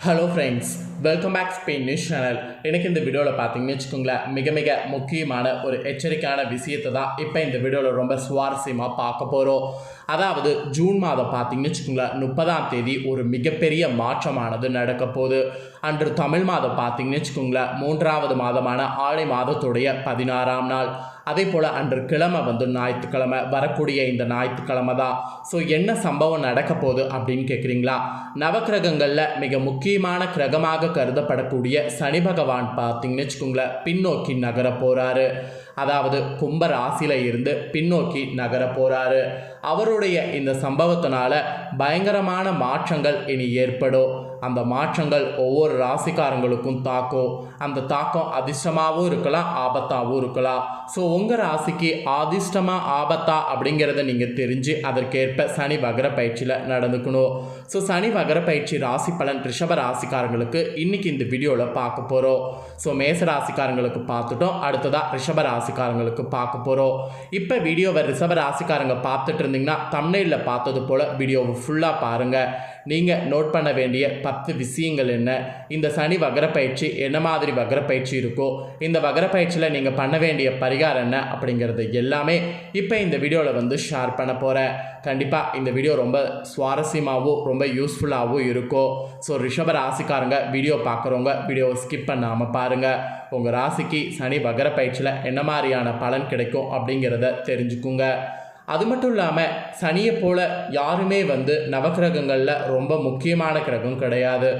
Hello friends welcome back Spain news channel எனக்கு இந்த வீடியோவில் பார்த்தீங்கன்னு வச்சுக்கோங்களேன் மிக மிக முக்கியமான ஒரு எச்சரிக்கையான விஷயத்தை தான் இப்போ இந்த வீடியோவில் ரொம்ப சுவாரஸ்யமாக பார்க்க போகிறோம் அதாவது ஜூன் மாதம் பார்த்தீங்கன்னு வச்சுக்கோங்களேன் முப்பதாம் தேதி ஒரு மிகப்பெரிய மாற்றமானது நடக்க போகுது. அன்று தமிழ் மாதம் பார்த்தீங்கன்னு வச்சுக்கோங்களேன் மூன்றாவது மாதமான ஆடை மாதத்துடைய பதினாறாம் நாள். அதே போல் அன்று கிழமை வந்து ஞாயிற்றுக்கிழமை வரக்கூடிய இந்த ஞாயிற்றுக்கிழமை தான். ஸோ என்ன சம்பவம் நடக்க போகுது அப்படின்னு கேட்குறீங்களா நவக்கிரகங்களில் மிக முக்கியமான கிரகமாக கருதப்படக்கூடிய சனி பகவான் பார்த்தீங்கன்னு வச்சுக்கோங்களேன் பின்னோக்கி நகர போகிறாரு அதாவது கும்ப ராசியில் இருந்து பின்னோக்கி நகர போகிறாரு அவருடைய இந்த சம்பவத்தினால பயங்கரமான மாற்றங்கள் இனி ஏற்படும். அந்த மாற்றங்கள் ஒவ்வொரு ராசிக்காரங்களுக்கும் தாக்கும். அந்த தாக்கம் அதிர்ஷ்டமாகவும் இருக்கலாம் ஆபத்தாகவும் இருக்கலாம். ஸோ உங்கள் ராசிக்கு அதிர்ஷ்டமாக ஆபத்தா அப்படிங்கிறத நீங்கள் தெரிஞ்சு அதற்கேற்ப சனி வகர பயிற்சியில் நடந்துக்கணும். ஸோ சனி வகர பயிற்சி ராசி பலன் ரிஷப ராசிக்காரங்களுக்கு இன்றைக்கி இந்த வீடியோவில் பார்க்க போகிறோம் ஸோ மேச ராசிக்காரங்களுக்கு பார்த்துட்டோம். அடுத்ததாக ரிஷப ராசிக்காரங்களுக்கு பார்க்க போகிறோம் இப்போ வீடியோவை ரிஷப ராசிக்காரங்க பார்த்துட்டு இருந்தீங்கன்னா தமிழில் பார்த்தது போல் வீடியோவை ஃபுல்லாக பாருங்கள் நீங்கள் நோட் பண்ண வேண்டிய பத்து விஷயங்கள் என்ன? இந்த சனி வகர பயிற்சி என்ன மாதிரி வகரப்பயிற்சி இருக்கோ இந்த வகரப்பயிற்சியில் நீங்கள் பண்ண வேண்டிய பரிகாரம் என்ன அப்படிங்கிறது எல்லாமே இப்போ இந்த வீடியோவில் வந்து ஷேர் பண்ண போகிறேன் கண்டிப்பாக இந்த வீடியோ ரொம்ப சுவாரஸ்யமாகவும் ரொம்ப யூஸ்ஃபுல்லாகவும் இருக்கும் ஸோ ரிஷப ராசிக்காரங்க வீடியோ பார்க்குறவங்க வீடியோவை ஸ்கிப் பண்ணாமல் பாருங்கள் உங்கள் ராசிக்கு சனி வகர பயிற்சியில் என்ன மாதிரியான பலன் கிடைக்கும் அப்படிங்கிறத தெரிஞ்சுக்குங்க. அது மட்டும் இல்லாமல் சனியை போல் யாருமே வந்து நவக்கிரகங்களில் ரொம்ப முக்கியமான கிரகம் கிடையாது.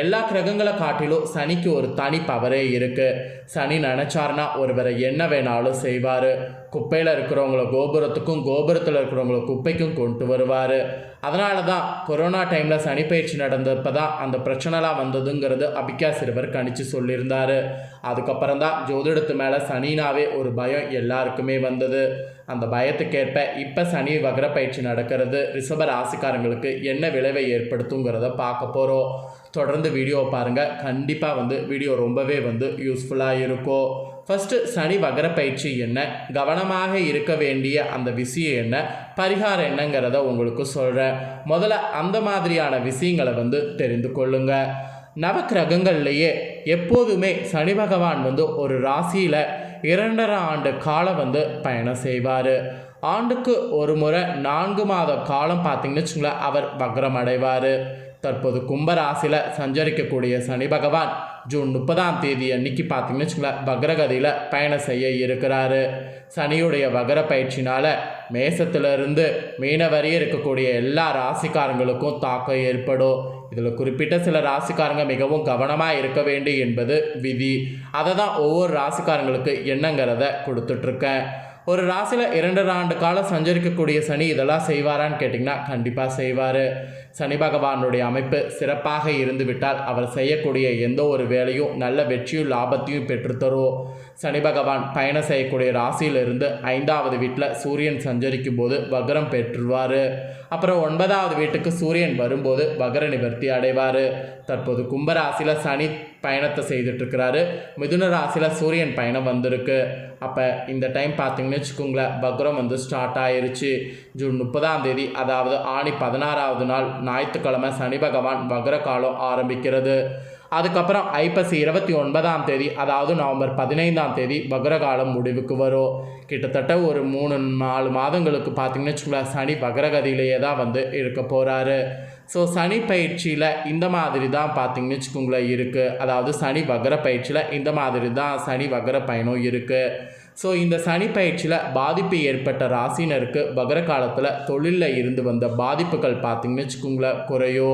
எல்லா கிரகங்களை காட்டிலும் சனிக்கு ஒரு தனி பவரே இருக்குது சனி நினச்சாருன்னா ஒருவரை என்ன வேணாலும் செய்வார். குப்பையில் இருக்கிறவங்கள கோபுரத்துக்கும் கோபுரத்தில் இருக்கிறவங்கள குப்பைக்கும் கொண்டு வருவார். அதனால தான் கொரோனா டைமில் சனி பயிற்சி நடந்தப்போ தான் அந்த பிரச்சனைலாம் வந்ததுங்கிறது அபிகா சிறுவர் கணிச்சு சொல்லியிருந்தார். அதுக்கப்புறம் தான் ஜோதிடத்து மேலே சனினாவே ஒரு பயம் எல்லாருக்குமே வந்தது. அந்த பயத்துக்கேற்ப இப்போ சனி வகர பயிற்சி நடக்கிறது. ரிஷப ராசிக்காரங்களுக்கு என்ன விளைவை ஏற்படுத்துங்கிறத பார்க்க போகிறோம் தொடர்ந்து வீடியோவை பாருங்கள் கண்டிப்பாக வந்து வீடியோ ரொம்பவே வந்து யூஸ்ஃபுல்லாக இருக்கும் ஃபஸ்ட்டு சனி வகர பயிற்சி என்ன? கவனமாக இருக்க வேண்டிய அந்த விஷயம் என்ன? பரிகாரம் என்னங்கிறத உங்களுக்கு சொல்கிறேன் முதல்ல அந்த மாதிரியான விஷயங்களை வந்து தெரிந்து கொள்ளுங்கள் நவக்கிரகங்கள்லேயே எப்போதுமே சனி பகவான் வந்து ஒரு ராசியில் இரண்டரை ஆண்டு காலம் வந்து பயணம் செய்வார். ஆண்டுக்கு ஒரு முறை நான்கு மாத காலம் பார்த்தீங்கன்னு வச்சுங்களேன் அவர் வக்ரம் அடைவார். தற்போது கும்பராசியில் சஞ்சரிக்கக்கூடிய சனி பகவான் ஜூன் முப்பதாம் தேதி அன்னைக்கு பார்த்தீங்கன்னு வச்சுங்களேன் வக்ரகதியில் பயணம் செய்ய இருக்கிறாரு. சனியுடைய வகர பயிற்சினால் மேசத்திலிருந்து மீனவரி இருக்கக்கூடிய எல்லா ராசிக்காரங்களுக்கும் தாக்கம் ஏற்படும். இதில் குறிப்பிட்ட சில ராசிக்காரங்க மிகவும் கவனமாக இருக்க வேண்டும் என்பது விதி. அதை தான் ஒவ்வொரு ராசிக்காரங்களுக்கு என்னங்கிறத கொடுத்துட்ருக்கேன். ஒரு ராசியில் இரண்டு ஆண்டு காலம் சஞ்சரிக்கக்கூடிய சனி இதெல்லாம் செய்வாரான்னு கேட்டிங்கன்னா கண்டிப்பாக செய்வார். சனி பகவானுடைய அமைப்பு சிறப்பாக இருந்துவிட்டால் அவர் செய்யக்கூடிய எந்த ஒரு வேலையும் நல்ல வெற்றியும் லாபத்தையும் பெற்றுத்தரும் சனி பகவான் பயணம் செய்யக்கூடிய ராசியிலிருந்து ஐந்தாவது வீட்டில் சூரியன் சஞ்சரிக்கும் போது வக்ரம் பெற்றுவார். அப்புறம் ஒன்பதாவது வீட்டுக்கு சூரியன் வரும்போது வக்ர நிவர்த்தி அடைவார். தற்போது கும்பராசியில் சனி பயணத்தை செய்துட்ருக்கிறாரு மிதுன ராசியில் சூரியன் பயணம் வந்திருக்கு. அப்போ இந்த டைம் பார்த்தீங்கன்னு வச்சுக்கோங்களேன் வக்ரம் வந்து ஸ்டார்ட் ஆயிருச்சு. ஜூன் முப்பதாம் தேதி அதாவது ஆணி பதினாறாவது நாள் ஞாயிற்றுக்கிழமை சனி பகவான் வக்ர காலம் ஆரம்பிக்கிறது. அதுக்கப்புறம் ஐப்பசி இருபத்தி ஒன்பதாம் தேதி அதாவது நவம்பர் பதினைந்தாம் தேதி வக்ரகாலம் முடிவுக்கு வரும். கிட்டத்தட்ட ஒரு மூணு நாலு மாதங்களுக்கு பார்த்தீங்கன்னு வச்சுக்கோங்களேன் சனி வக்ரகதியிலேயே தான் வந்து இருக்க போகிறாரு ஸோ சனி பயிற்சியில் இந்த மாதிரி தான் பார்த்தீங்கன்னு வச்சுக்கோங்களேன் இருக்குது அதாவது சனி வக்ர பயிற்சியில் இந்த மாதிரி தான் சனி வக்ர பயணம் இருக்குது ஸோ இந்த சனி பயிற்சியில் பாதிப்பு ஏற்பட்ட ராசினருக்கு பகர காலத்தில் தொழிலில் இருந்து வந்த பாதிப்புகள் பார்த்திங்கன்னு வச்சுக்கோங்களேன் குறையோ.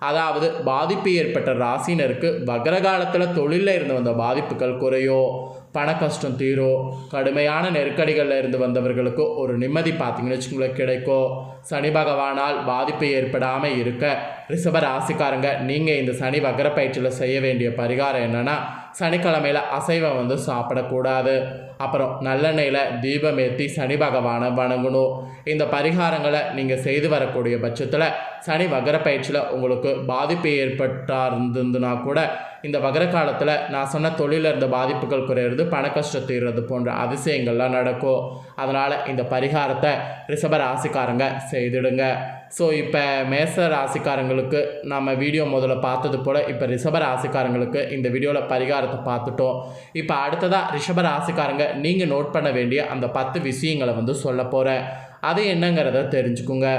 அதாவது பாதிப்பு ஏற்பட்ட ராசினருக்கு பகர காலத்தில் தொழிலில் இருந்து வந்த பாதிப்புகள் குறையோ. பண கஷ்டம் தீரோ. கடுமையான நெருக்கடிகளில் இருந்து வந்தவர்களுக்கு ஒரு நிம்மதி பார்த்தீங்கன்னு வச்சுக்கோங்களேன் கிடைக்கும் சனி பகவானால் பாதிப்பு ஏற்படாமல் இருக்க ரிஷப ராசிக்காரங்க நீங்கள் இந்த சனி வகர பயிற்சியில் செய்ய வேண்டிய பரிகாரம் என்னென்னா சனிக்கிழமையில் அசைவம் வந்து சாப்பிடக்கூடாது. அப்புறம் நல்லெண்ணெயில் தீபம் ஏற்றி சனி பகவானை வணங்கணும். இந்த பரிகாரங்களை நீங்கள் செய்து வரக்கூடிய பட்சத்தில் சனி வகர பயிற்சியில் உங்களுக்கு பாதிப்பு ஏற்பட்டா இருந்ததுன்னா கூட இந்த வகர காலத்தில் நான் சொன்ன தொழிலில் இருந்த பாதிப்புகள் குறையிறது பண கஷ்டம் தீர்றது போன்ற அதிசயங்கள்லாம் நடக்கும். அதனால் இந்த பரிகாரத்தை ரிஷப ராசிக்காரங்க செய்திடுங்க. ஸோ இப்போ மேச ராசிக்காரங்களுக்கு நம்ம வீடியோ முதல்ல பார்த்தது போல் இப்போ ரிஷப ராசிக்காரங்களுக்கு இந்த வீடியோவில் பரிகாரத்தை பார்த்துட்டோம். இப்போ அடுத்ததாக ரிஷப ராசிக்காரங்க நீங்கள் நோட் பண்ண வேண்டிய அந்த பத்து விஷயங்களை வந்து சொல்ல போகிறேன் அது என்னங்கிறத தெரிஞ்சுக்குங்க.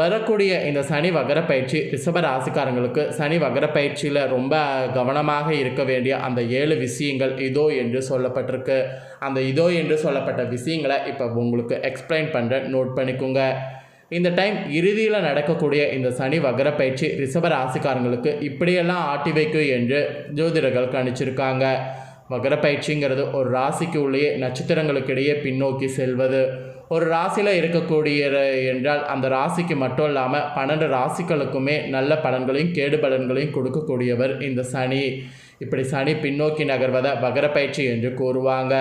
வரக்கூடிய இந்த சனி வகர பயிற்சி ரிஷப ராசிக்காரங்களுக்கு சனி வகர பயிற்சியில் ரொம்ப கவனமாக இருக்க வேண்டிய அந்த ஏழு விஷயங்கள் இதோ என்று சொல்லப்பட்டிருக்கு. அந்த இதோ என்று சொல்லப்பட்ட விஷயங்களை இப்போ உங்களுக்கு எக்ஸ்பிளைன் பண்ணுறேன் நோட் பண்ணிக்கோங்க. இந்த டைம் இறுதியில் நடக்கக்கூடிய இந்த சனி வகர பயிற்சி ரிஷப ராசிக்காரங்களுக்கு இப்படியெல்லாம் ஆட்டி வைக்கும் என்று ஜோதிடர்கள் கணிச்சிருக்காங்க. மகர பயிற்சிங்கிறது ஒரு ராசிக்கு உள்ளேயே நட்சத்திரங்களுக்கிடையே பின்னோக்கி செல்வது. ஒரு ராசியில் இருக்கக்கூடிய என்றால் அந்த ராசிக்கு மட்டும் இல்லாமல் பன்னெண்டு ராசிகளுக்குமே நல்ல பலன்களையும் கேடு பலன்களையும் கொடுக்கக்கூடியவர் இந்த சனி. இப்படி சனி பின்னோக்கி நகர்வதை வகரப்பயிற்சி பயிற்சி என்று கூறுவாங்க.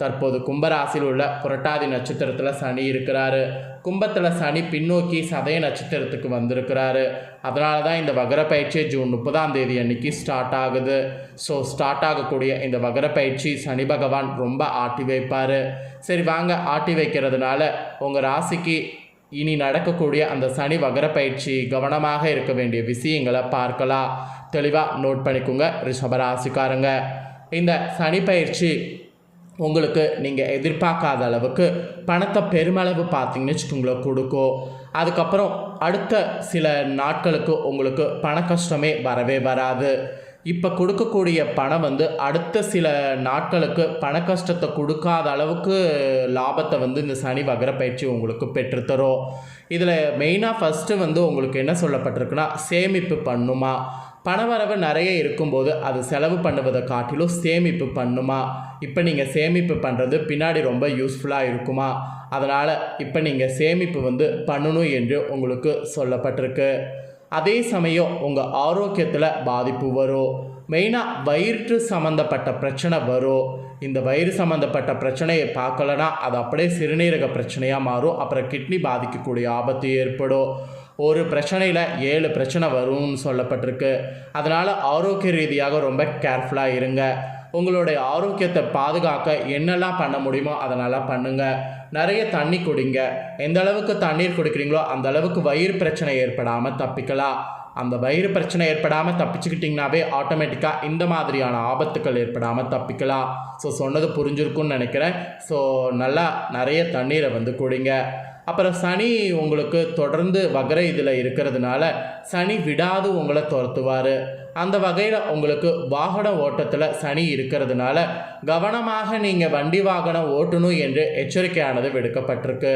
தற்போது கும்பராசியில் உள்ள புரட்டாதி நட்சத்திரத்தில் சனி இருக்கிறாரு. கும்பத்தில் சனி பின்னோக்கி சதய நட்சத்திரத்துக்கு வந்திருக்கிறாரு. அதனால தான் இந்த வகர பயிற்சி ஜூன் முப்பதாம் தேதி அன்னைக்கு ஸ்டார்ட் ஆகுது. ஸோ ஸ்டார்ட் ஆகக்கூடிய இந்த வகர பயிற்சி சனி பகவான் ரொம்ப ஆட்டி வைப்பார். சரி வாங்க ஆட்டி வைக்கிறதுனால உங்கள் ராசிக்கு இனி நடக்கக்கூடிய அந்த சனி வகர பயிற்சி கவனமாக இருக்க வேண்டிய விஷயங்களை பார்க்கலாம். தெளிவாக நோட் பண்ணிக்கோங்க. ரிஷபராசிக்காரங்க இந்த சனி பயிற்சி உங்களுக்கு நீங்கள் எதிர்பார்க்காத அளவுக்கு பணத்தை பெருமளவு பார்த்தீங்கன்னு வச்சுக்கோங்களேன் கொடுக்கும். அதுக்கப்புறம் அடுத்த சில நாட்களுக்கு உங்களுக்கு பண கஷ்டமே வரவே வராது. இப்போ கொடுக்கக்கூடிய பணம் வந்து அடுத்த சில நாட்களுக்கு பண கஷ்டத்தை கொடுக்காத அளவுக்கு லாபத்தை வந்து இந்த சனி வகர பயிற்சி உங்களுக்கு பெற்றுத்தரும். இதில் மெயினாக ஃபஸ்ட்டு வந்து உங்களுக்கு என்ன சொல்லப்பட்டிருக்குன்னா சேமிப்பு பண்ணுமா? பணவரவு நிறைய இருக்கும்போது அது செலவு பண்ணுவதை காட்டிலும் சேமிப்பு பண்ணுமா? இப்போ நீங்கள் சேமிப்பு பண்ணுறது பின்னாடி ரொம்ப யூஸ்ஃபுல்லாக இருக்குமா? அதனால் இப்போ நீங்கள் சேமிப்பு வந்து பண்ணணும் என்று உங்களுக்கு சொல்லப்பட்டிருக்கு. அதே சமயம் உங்கள் ஆரோக்கியத்தில் பாதிப்பு வரும். மெயினாக வயிற்று சம்மந்தப்பட்ட பிரச்சனை வரும். இந்த வயிறு சம்மந்தப்பட்ட பிரச்சனையை பார்க்கலனா அது அப்படியே சிறுநீரக பிரச்சனையாக மாறும். அப்புறம் கிட்னி பாதிக்கக்கூடிய ஆபத்து ஏற்படும். ஒரு பிரச்சனையில் ஏழு பிரச்சனை வரும்னு சொல்லப்பட்டிருக்கு. அதனால் ஆரோக்கிய ரீதியாக ரொம்ப கேர்ஃபுல்லாக இருங்க. உங்களுடைய ஆரோக்கியத்தை பாதுகாக்க என்னெல்லாம் பண்ண முடியுமோ அதனால் பண்ணுங்கள் நிறைய தண்ணி குடிங்க. எந்த அளவுக்கு தண்ணீர் குடிக்கிறீங்களோ அந்த அளவுக்கு வயிறு பிரச்சனை ஏற்படாமல் தப்பிக்கலாம். அந்த வயிறு பிரச்சனை ஏற்படாமல் தப்பிச்சுக்கிட்டிங்கனாவே ஆட்டோமேட்டிக்காக இந்த மாதிரியான ஆபத்துக்கள் ஏற்படாமல் தப்பிக்கலாம். ஸோ சொன்னது புரிஞ்சிருக்கும்னு நினைக்கிறேன். ஸோ நல்லா நிறைய தண்ணீரை வந்து குடிங்க. அப்புறம் சனி உங்களுக்கு தொடர்ந்து வகர இதில் இருக்கிறதுனால சனி விடாது உங்களை துரத்துவார். அந்த வகையில் உங்களுக்கு வாகன ஓட்டத்தில் சனி இருக்கிறதுனால கவனமாக நீங்கள் வண்டி வாகனம் ஓட்டணும் என்று எச்சரிக்கையானது விடுக்கப்பட்டிருக்கு.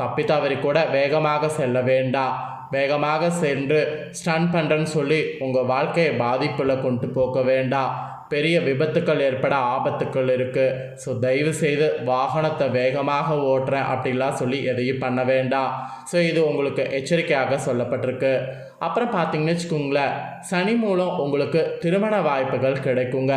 தப்பி தவறி கூட வேகமாக செல்ல வேண்டாம். வேகமாக சென்று ஸ்டன் பண்ணுறேன்னு சொல்லி உங்கள் வாழ்க்கையை பாதிப்பில் கொண்டு போக வேண்டாம். பெரிய விபத்துக்கள் ஏற்பட ஆபத்துக்கள் இருக்குது ஸோ தயவு செய்து வாகனத்தை வேகமாக ஓட்டுறேன் அப்படிலாம் சொல்லி எதையும் பண்ண வேண்டாம். ஸோ இது உங்களுக்கு எச்சரிக்கையாக சொல்லப்பட்டிருக்கு. அப்புறம் பார்த்தீங்கன்னு வச்சுக்கோங்களேன் சனி மூலம் உங்களுக்கு திருமண வாய்ப்புகள் கிடைக்குங்க.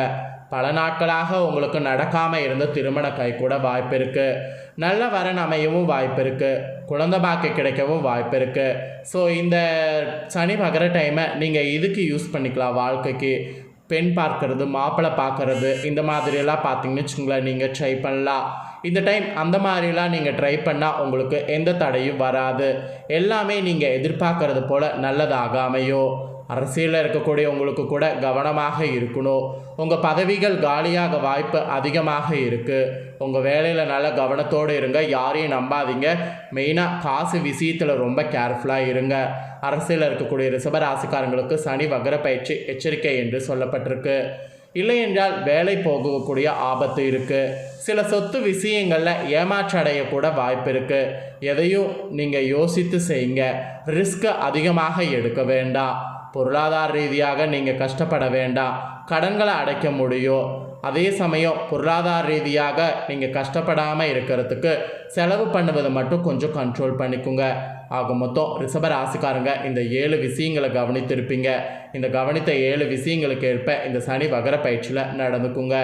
பல நாட்களாக உங்களுக்கு நடக்காமல் இருந்த திருமண கை கூட வாய்ப்பு இருக்குது நல்ல வரன் அமையவும் வாய்ப்பு இருக்குது குழந்தை பாக்கி கிடைக்கவும் வாய்ப்பு இருக்குது ஸோ இந்த சனி மகர டைமை நீங்கள் இதுக்கு யூஸ் பண்ணிக்கலாம் வாழ்க்கைக்கு. பெண் பார்க்கறது மாப்பிள்ளை பார்க்கறது இந்த மாதிரியெல்லாம் பார்த்தீங்கன்னு வச்சுக்கோங்களேன் நீங்கள் ட்ரை பண்ணலாம். இந்த டைம் அந்த மாதிரிலாம் நீங்கள் ட்ரை பண்ணால் உங்களுக்கு எந்த தடையும் வராது. எல்லாமே நீங்கள் எதிர்பார்க்கறது போல் நல்லதாக அமையும். அரசியலில் இருக்கக்கூடிய உங்களுக்கு கூட கவனமாக இருக்கணும். உங்கள் பதவிகள் காலியாக வாய்ப்பு அதிகமாக இருக்குது உங்கள் வேலையில் நல்ல கவனத்தோடு இருங்க. யாரையும் நம்பாதீங்க. மெயினாக காசு விஷயத்தில் ரொம்ப கேர்ஃபுல்லாக இருங்க. அரசியலில் இருக்கக்கூடிய ரிசபராசிக்காரங்களுக்கு சனி வகர பயிற்சி எச்சரிக்கை என்று சொல்லப்பட்டிருக்கு. இல்லை என்றால் வேலை போகக்கூடிய ஆபத்து இருக்குது சில சொத்து விஷயங்களில் ஏமாற்றடையக்கூட வாய்ப்பு இருக்குது எதையும் நீங்கள் யோசித்து செய்யுங்க. ரிஸ்க் அதிகமாக எடுக்க வேண்டாம். பொருளாதார ரீதியாக நீங்கள் கஷ்டப்பட வேண்டாம். கடன்களை அடைக்க முடியும். அதே சமயம் பொருளாதார ரீதியாக நீங்கள் கஷ்டப்படாமல் இருக்கிறதுக்கு செலவு பண்ணுவதை மட்டும் கொஞ்சம் கண்ட்ரோல் பண்ணிக்கோங்க. ஆக மொத்தம் ரிஷப ராசிக்காரங்க இந்த ஏழு விஷயங்களை கவனித்திருப்பீங்க. இந்த கவனித்த ஏழு விஷயங்களுக்கு ஏற்ப இந்த சனி வகர பயிற்சியில் நடந்துக்குங்க.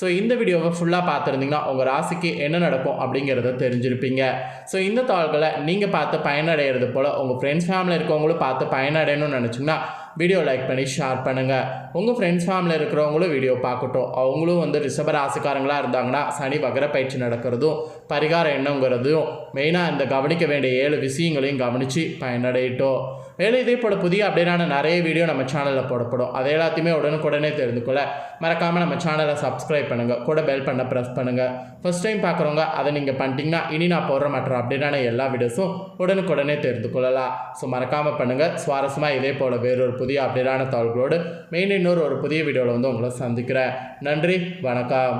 ஸோ இந்த வீடியோவை ஃபுல்லாக பார்த்துருந்தீங்கன்னா உங்கள் ராசிக்கு என்ன நடக்கும் அப்படிங்கிறத தெரிஞ்சிருப்பீங்க. ஸோ இந்த தாள்களை நீங்கள் பார்த்து பயனடைகிறது போல் உங்கள் ஃப்ரெண்ட்ஸ் ஃபேமிலியில் இருக்கவங்களும் பார்த்து பயனடையணும்னு நினச்சிங்கன்னா வீடியோ லைக் பண்ணி ஷேர் பண்ணுங்கள் உங்கள் ஃப்ரெண்ட்ஸ் ஃபேமிலியில் இருக்கிறவங்களும் வீடியோ பார்க்கட்டும். அவங்களும் வந்து ரிஷப ராசிக்காரங்களாக இருந்தாங்கன்னா சனி வகர பயிற்சி நடக்கிறதும் பரிகாரம் என்னங்கிறதும் மெயினாக இந்த கவனிக்க வேண்டிய ஏழு விஷயங்களையும் கவனித்து பயனடையட்டும். மேலும் இதே போல புதிய அப்படின்னா நிறைய வீடியோ நம்ம சேனலில் போடப்படும் அதை எல்லாத்தையுமே உடனுக்குடனே தெரிந்து கொள்ள மறக்காமல் நம்ம சேனலை சப்ஸ்கிரைப் பண்ணுங்கள் கூட பெல் பண்ண ப்ரெஸ் பண்ணுங்கள் ஃபர்ஸ்ட் டைம் பார்க்குறவங்க அதை நீங்கள் பண்ணிட்டீங்கன்னா இனி நான் போடுற மற்ற அப்படின்னா எல்லா வீடியோஸும் உடனுக்குடனே தெரிந்து கொள்ளலாம். ஸோ மறக்காமல் பண்ணுங்கள் சுவாரஸ்யமாக இதே போல் வேறொரு புதிய அப்படின்னா தகவல்களோடு மெயின் இன்னொரு ஒரு புதிய வீடியோவில் வந்து உங்களை சந்திக்கிறேன். நன்றி. வணக்கம்.